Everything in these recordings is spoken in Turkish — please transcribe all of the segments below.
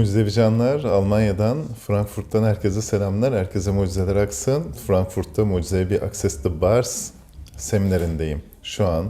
Mucizevi Canlar, Almanya'dan, Frankfurt'tan herkese selamlar. Herkese mucizeler aksın. Frankfurt'ta Mucizevi Access the Bars seminerindeyim şu an.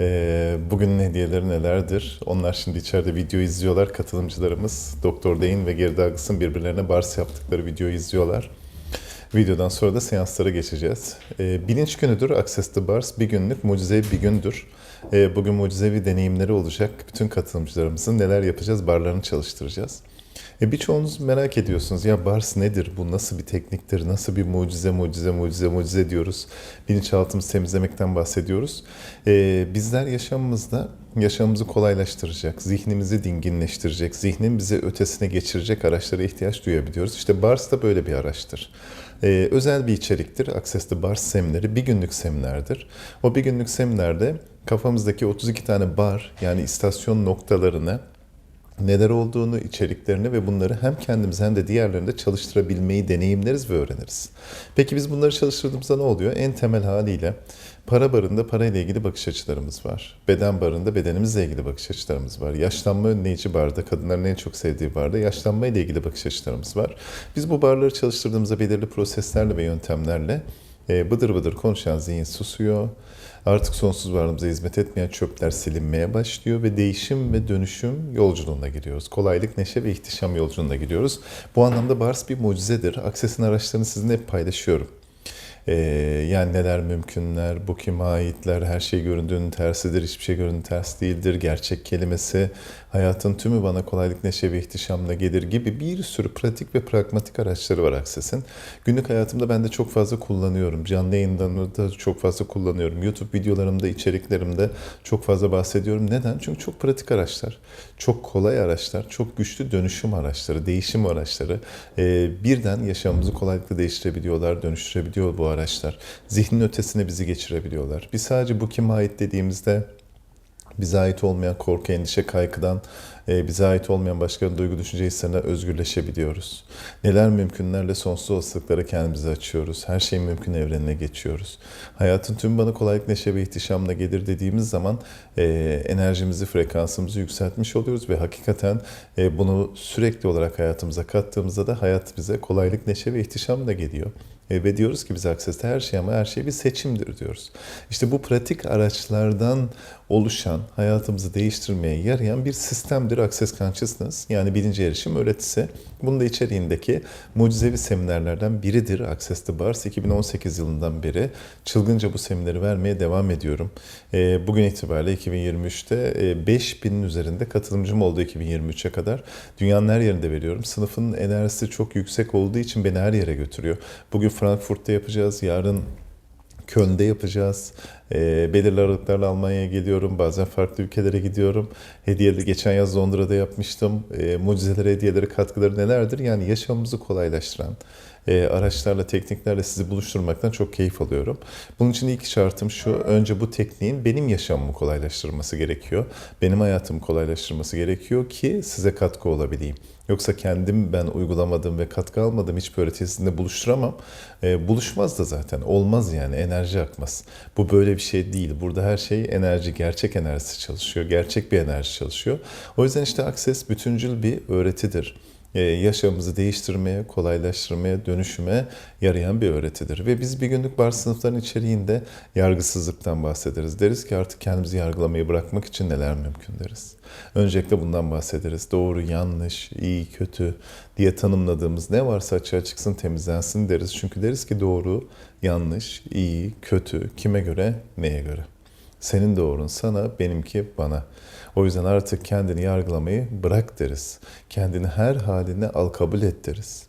Ee, bugünün hediyeleri nelerdir? Onlar şimdi içeride video izliyorlar. Katılımcılarımız Doktor Deyin ve Gerda Agıs'ın birbirlerine bars yaptıkları videoyu izliyorlar. Videodan sonra da seanslara geçeceğiz. Ee, bilinç günüdür. Access the Bars bir günlük mucizevi bir gündür. Ee, bugün mucizevi deneyimleri olacak. Bütün katılımcılarımızın neler yapacağız? Barlarını çalıştıracağız. E birçoğunuz merak ediyorsunuz ya bars nedir? Bu nasıl bir tekniktir? Nasıl bir mucize, mucize, mucize, mucize diyoruz? Bilinçaltımızı temizlemekten bahsediyoruz. E, bizler yaşamımızda yaşamımızı kolaylaştıracak, zihnimizi dinginleştirecek, zihnin bizi ötesine geçirecek araçlara ihtiyaç duyabiliyoruz. İşte bars da böyle bir araçtır. E, özel bir içeriktir. Access to Bars semineri bir günlük seminerdir. O bir günlük seminerde kafamızdaki 32 tane bar yani istasyon noktalarını neler olduğunu, içeriklerini ve bunları hem kendimiz hem de diğerlerinde çalıştırabilmeyi deneyimleriz ve öğreniriz. Peki biz bunları çalıştırdığımızda ne oluyor? En temel haliyle para barında parayla ilgili bakış açılarımız var. Beden barında bedenimizle ilgili bakış açılarımız var. Yaşlanma önleyici barda, kadınların en çok sevdiği barda yaşlanma ile ilgili bakış açılarımız var. Biz bu barları çalıştırdığımızda belirli proseslerle ve yöntemlerle e, bıdır bıdır konuşan zihin susuyor. Artık sonsuz varlığımıza hizmet etmeyen çöpler silinmeye başlıyor ve değişim ve dönüşüm yolculuğuna giriyoruz. Kolaylık, neşe ve ihtişam yolculuğuna gidiyoruz. Bu anlamda Bars bir mucizedir. Access'in araçlarını sizinle hep paylaşıyorum. Ee, yani neler mümkünler, bu kime aitler, her şey göründüğünün tersidir, hiçbir şey göründüğünün ters değildir, gerçek kelimesi, hayatın tümü bana kolaylık, neşe ve ihtişamla gelir gibi bir sürü pratik ve pragmatik araçları var Access'in. Günlük hayatımda ben de çok fazla kullanıyorum. Canlı yayınlarımda da çok fazla kullanıyorum. YouTube videolarımda, içeriklerimde çok fazla bahsediyorum. Neden? Çünkü çok pratik araçlar, çok kolay araçlar, çok güçlü dönüşüm araçları, değişim araçları. Ee, birden yaşamımızı kolaylıkla değiştirebiliyorlar, dönüştürebiliyor bu araçlar. Zihnin ötesine bizi geçirebiliyorlar. Biz sadece bu kime ait dediğimizde bize ait olmayan korku, endişe, kaygıdan, bize ait olmayan başka duygu, düşünce hislerinden özgürleşebiliyoruz. Neler mümkünlerle sonsuz olasılıklara kendimizi açıyoruz. Her şey mümkün evrenine geçiyoruz. Hayatın tüm bana kolaylık, neşe ve ihtişamla gelir dediğimiz zaman e, enerjimizi, frekansımızı yükseltmiş oluyoruz ve hakikaten e, bunu sürekli olarak hayatımıza kattığımızda da hayat bize kolaylık, neşe ve ihtişamla geliyor. E, ve diyoruz ki biz Access'te her şey ama her şey bir seçimdir diyoruz. İşte bu pratik araçlardan oluşan, hayatımızı değiştirmeye yarayan bir sistemdir Access Consciousness. Yani bilince erişim öğretisi. Bunun da içeriğindeki mucizevi seminerlerden biridir Access to Bars. 2018 yılından beri çılgınca bu semineri vermeye devam ediyorum. E, bugün itibariyle 2023'te e, 5000'in üzerinde katılımcım oldu 2023'e kadar. Dünyanın her yerinde veriyorum. Sınıfın enerjisi çok yüksek olduğu için beni her yere götürüyor. Bugün Frankfurt'ta yapacağız. Yarın Köln'de yapacağız. E, belirli aralıklarla Almanya'ya geliyorum. Bazen farklı ülkelere gidiyorum. Hediyeleri geçen yaz Londra'da yapmıştım. E, mucizelere, hediyeleri, katkıları nelerdir? Yani yaşamımızı kolaylaştıran e, araçlarla, tekniklerle sizi buluşturmaktan çok keyif alıyorum. Bunun için ilk şartım şu. Önce bu tekniğin benim yaşamımı kolaylaştırması gerekiyor. Benim hayatımı kolaylaştırması gerekiyor ki size katkı olabileyim. Yoksa kendim ben uygulamadım ve katkı almadım hiçbir sizinle buluşturamam. E, buluşmaz da zaten. Olmaz yani. Enerji akmaz. Bu böyle bir şey değil. Burada her şey enerji, gerçek enerjisi çalışıyor. Gerçek bir enerji çalışıyor. O yüzden işte Access bütüncül bir öğretidir yaşamımızı değiştirmeye, kolaylaştırmaya, dönüşüme yarayan bir öğretidir. Ve biz bir günlük bar sınıfların içeriğinde yargısızlıktan bahsederiz. Deriz ki artık kendimizi yargılamayı bırakmak için neler mümkün deriz. Öncelikle bundan bahsederiz. Doğru, yanlış, iyi, kötü diye tanımladığımız ne varsa açığa çıksın, temizlensin deriz. Çünkü deriz ki doğru, yanlış, iyi, kötü, kime göre, neye göre. Senin doğrun sana, benimki bana. O yüzden artık kendini yargılamayı bırak deriz. Kendini her haline al kabul et deriz.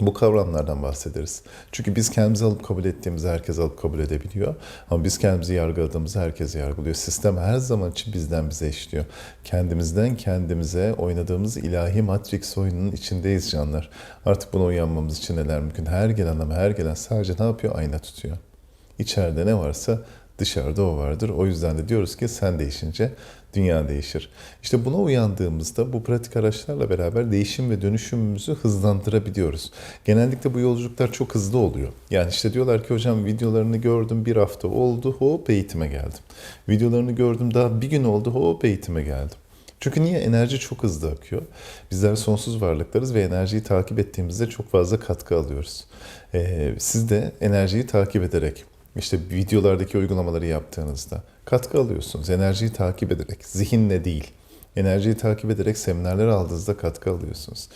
Bu kavramlardan bahsederiz. Çünkü biz kendimizi alıp kabul ettiğimizi herkes alıp kabul edebiliyor. Ama biz kendimizi yargıladığımızı herkes yargılıyor. Sistem her zaman için bizden bize işliyor. Kendimizden kendimize oynadığımız ilahi Matrix oyununun içindeyiz canlar. Artık buna uyanmamız için neler mümkün? Her gelen ama her gelen sadece ne yapıyor? Ayna tutuyor. İçeride ne varsa dışarıda o vardır. O yüzden de diyoruz ki sen değişince dünya değişir. İşte buna uyandığımızda bu pratik araçlarla beraber değişim ve dönüşümümüzü hızlandırabiliyoruz. Genellikle bu yolculuklar çok hızlı oluyor. Yani işte diyorlar ki hocam videolarını gördüm bir hafta oldu hop eğitime geldim. Videolarını gördüm daha bir gün oldu hop eğitime geldim. Çünkü niye? Enerji çok hızlı akıyor. Bizler sonsuz varlıklarız ve enerjiyi takip ettiğimizde çok fazla katkı alıyoruz. Ee, siz de enerjiyi takip ederek, işte videolardaki uygulamaları yaptığınızda katkı alıyorsunuz. Enerjiyi takip ederek, zihinle değil. Enerjiyi takip ederek seminerler aldığınızda katkı alıyorsunuz.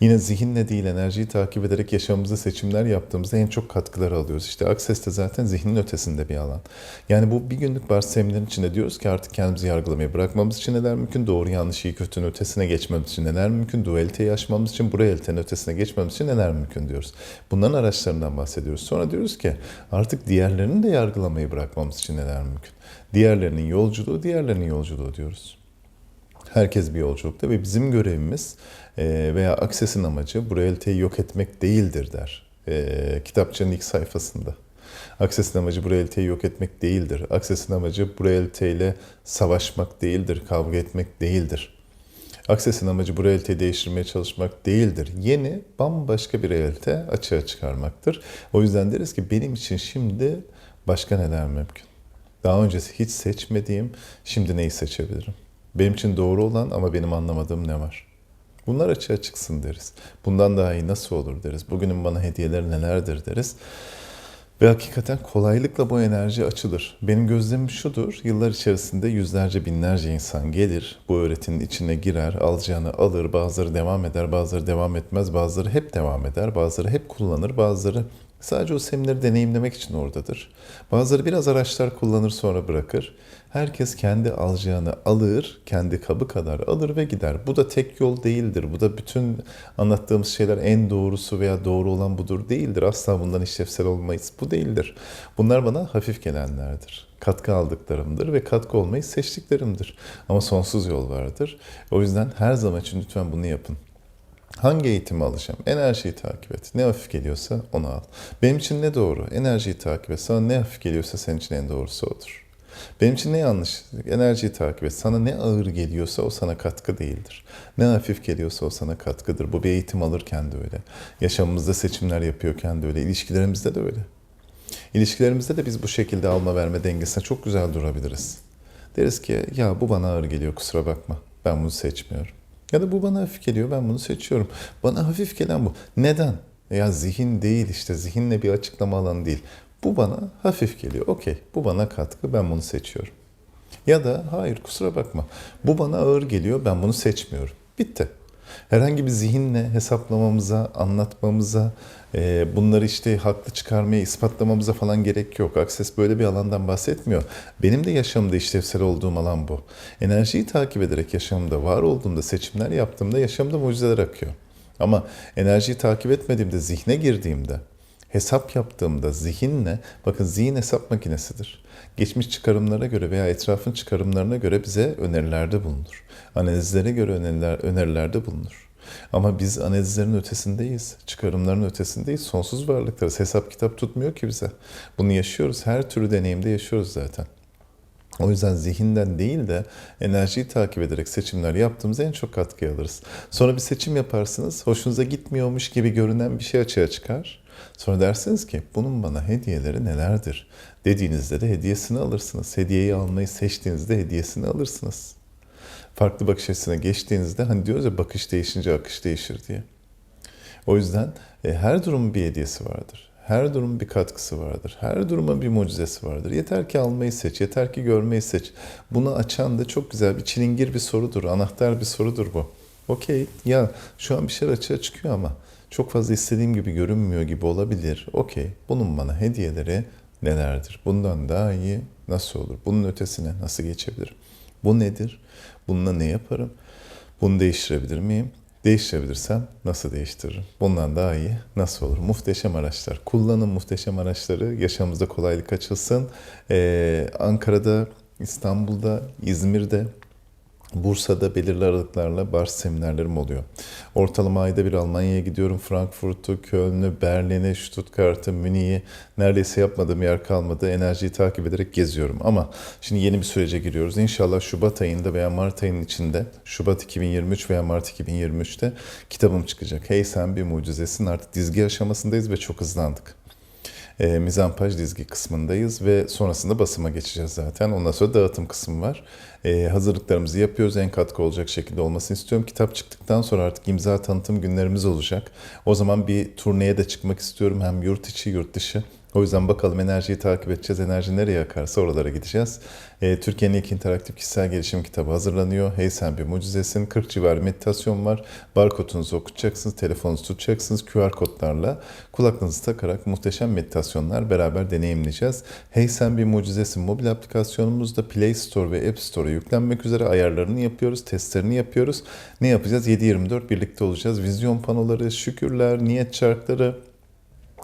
Yine zihinle değil enerjiyi takip ederek yaşamımızda seçimler yaptığımızda en çok katkıları alıyoruz. İşte Access de zaten zihnin ötesinde bir alan. Yani bu bir günlük bars seminerin içinde diyoruz ki artık kendimizi yargılamayı bırakmamız için neler mümkün? Doğru yanlış iyi kötünün ötesine geçmemiz için neler mümkün? Dualiteyi aşmamız için bu realitenin ötesine geçmemiz için neler mümkün diyoruz. Bunların araçlarından bahsediyoruz. Sonra diyoruz ki artık diğerlerini de yargılamayı bırakmamız için neler mümkün? Diğerlerinin yolculuğu, diğerlerinin yolculuğu diyoruz. Herkes bir yolculukta ve bizim görevimiz e, veya Akses'in amacı bu realiteyi yok etmek değildir der. E, kitapçının ilk sayfasında. Akses'in amacı bu realiteyi yok etmek değildir. Akses'in amacı bu realiteyle savaşmak değildir, kavga etmek değildir. Akses'in amacı bu realiteyi değiştirmeye çalışmak değildir. Yeni, bambaşka bir realite açığa çıkarmaktır. O yüzden deriz ki benim için şimdi başka neler mümkün? Daha öncesi hiç seçmediğim, şimdi neyi seçebilirim? Benim için doğru olan ama benim anlamadığım ne var? Bunlar açığa çıksın deriz. Bundan daha iyi nasıl olur deriz. Bugünün bana hediyeleri nelerdir deriz. Ve hakikaten kolaylıkla bu enerji açılır. Benim gözlemim şudur, yıllar içerisinde yüzlerce binlerce insan gelir, bu öğretinin içine girer, alacağını alır, bazıları devam eder, bazıları devam etmez, bazıları hep devam eder, bazıları hep kullanır, bazıları sadece o semineri deneyimlemek için oradadır. Bazıları biraz araçlar kullanır sonra bırakır. Herkes kendi alacağını alır, kendi kabı kadar alır ve gider. Bu da tek yol değildir. Bu da bütün anlattığımız şeyler en doğrusu veya doğru olan budur değildir. Asla bundan işlevsel olmayız. Bu değildir. Bunlar bana hafif gelenlerdir. Katkı aldıklarımdır ve katkı olmayı seçtiklerimdir. Ama sonsuz yol vardır. O yüzden her zaman için lütfen bunu yapın. Hangi eğitimi alacağım? Enerjiyi takip et. Ne hafif geliyorsa onu al. Benim için ne doğru? Enerjiyi takip et. Sana ne hafif geliyorsa senin için en doğrusu odur. Benim için ne yanlış? Enerjiyi takip et. Sana ne ağır geliyorsa o sana katkı değildir. Ne hafif geliyorsa o sana katkıdır. Bu bir eğitim alırken de öyle. Yaşamımızda seçimler yapıyorken de öyle. İlişkilerimizde de öyle. İlişkilerimizde de biz bu şekilde alma verme dengesine çok güzel durabiliriz. Deriz ki ya bu bana ağır geliyor kusura bakma. Ben bunu seçmiyorum. Ya da bu bana hafif geliyor ben bunu seçiyorum. Bana hafif gelen bu. Neden? Ya zihin değil işte zihinle bir açıklama alanı değil. Bu bana hafif geliyor. Okey bu bana katkı ben bunu seçiyorum. Ya da hayır kusura bakma bu bana ağır geliyor ben bunu seçmiyorum. Bitti. Herhangi bir zihinle hesaplamamıza, anlatmamıza, bunları işte haklı çıkarmaya, ispatlamamıza falan gerek yok. Akses böyle bir alandan bahsetmiyor. Benim de yaşamda işlevsel olduğum alan bu. Enerjiyi takip ederek yaşamda var olduğumda, seçimler yaptığımda yaşamda mucizeler akıyor. Ama enerjiyi takip etmediğimde, zihne girdiğimde, hesap yaptığımda zihinle, bakın zihin hesap makinesidir. Geçmiş çıkarımlara göre veya etrafın çıkarımlarına göre bize önerilerde bulunur. Analizlere göre öneriler, önerilerde bulunur. Ama biz analizlerin ötesindeyiz, çıkarımların ötesindeyiz, sonsuz varlıklarız. Hesap kitap tutmuyor ki bize. Bunu yaşıyoruz, her türlü deneyimde yaşıyoruz zaten. O yüzden zihinden değil de enerjiyi takip ederek seçimler yaptığımızda en çok katkı alırız. Sonra bir seçim yaparsınız, hoşunuza gitmiyormuş gibi görünen bir şey açığa çıkar. Sonra dersiniz ki bunun bana hediyeleri nelerdir? Dediğinizde de hediyesini alırsınız. Hediyeyi almayı seçtiğinizde hediyesini alırsınız. Farklı bakış açısına geçtiğinizde hani diyoruz ya bakış değişince akış değişir diye. O yüzden e, her durumun bir hediyesi vardır. Her durumun bir katkısı vardır. Her duruma bir mucizesi vardır. Yeter ki almayı seç, yeter ki görmeyi seç. Bunu açan da çok güzel bir çilingir bir sorudur, anahtar bir sorudur bu. Okey, ya şu an bir şey açığa çıkıyor ama çok fazla istediğim gibi görünmüyor gibi olabilir. Okey, bunun bana hediyeleri nelerdir? Bundan daha iyi nasıl olur? Bunun ötesine nasıl geçebilirim? Bu nedir? Bununla ne yaparım? Bunu değiştirebilir miyim? Değiştirebilirsem nasıl değiştiririm? Bundan daha iyi nasıl olur? Muhteşem araçlar. Kullanın muhteşem araçları. Yaşamımızda kolaylık açılsın. Ee, Ankara'da, İstanbul'da, İzmir'de Bursa'da belirli aralıklarla bars seminerlerim oluyor. Ortalama ayda bir Almanya'ya gidiyorum. Frankfurt'u, Köln'ü, Berlin'i, Stuttgart'ı, Münih'i neredeyse yapmadığım yer kalmadı. Enerjiyi takip ederek geziyorum. Ama şimdi yeni bir sürece giriyoruz. İnşallah Şubat ayında veya Mart ayının içinde, Şubat 2023 veya Mart 2023'te kitabım çıkacak. Hey sen bir mucizesin. Artık dizgi aşamasındayız ve çok hızlandık. E, mizampaj dizgi kısmındayız ve sonrasında basıma geçeceğiz zaten. Ondan sonra dağıtım kısmı var. E, hazırlıklarımızı yapıyoruz. En katkı olacak şekilde olmasını istiyorum. Kitap çıktıktan sonra artık imza tanıtım günlerimiz olacak. O zaman bir turneye de çıkmak istiyorum. Hem yurt içi yurt dışı. O yüzden bakalım enerjiyi takip edeceğiz. Enerji nereye akarsa oralara gideceğiz. E, Türkiye'nin ilk interaktif kişisel gelişim kitabı hazırlanıyor. Hey sen bir mucizesin. 40 civarı meditasyon var. Barkodunuzu okutacaksınız. Telefonunuzu tutacaksınız. QR kodlarla kulaklığınızı takarak muhteşem meditasyonlar beraber deneyimleyeceğiz. Hey sen bir mucizesin mobil aplikasyonumuz da Play Store ve App Store'a yüklenmek üzere ayarlarını yapıyoruz. Testlerini yapıyoruz. Ne yapacağız? 7-24 birlikte olacağız. Vizyon panoları, şükürler, niyet çarkları,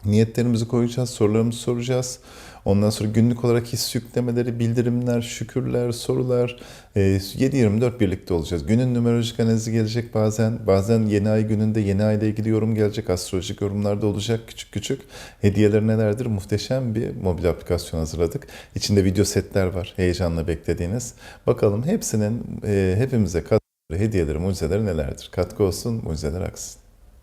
Niyetlerimizi koyacağız, sorularımızı soracağız. Ondan sonra günlük olarak his yüklemeleri, bildirimler, şükürler, sorular. E, 7-24 birlikte olacağız. Günün numerolojik analizi gelecek bazen. Bazen yeni ay gününde yeni ayla ilgili yorum gelecek. Astrolojik yorumlar da olacak küçük küçük. Hediyeler nelerdir? Muhteşem bir mobil aplikasyon hazırladık. İçinde video setler var. Heyecanla beklediğiniz. Bakalım hepsinin e, hepimize katkı hediyeleri, mucizeleri nelerdir? Katkı olsun, mucizeler aksın.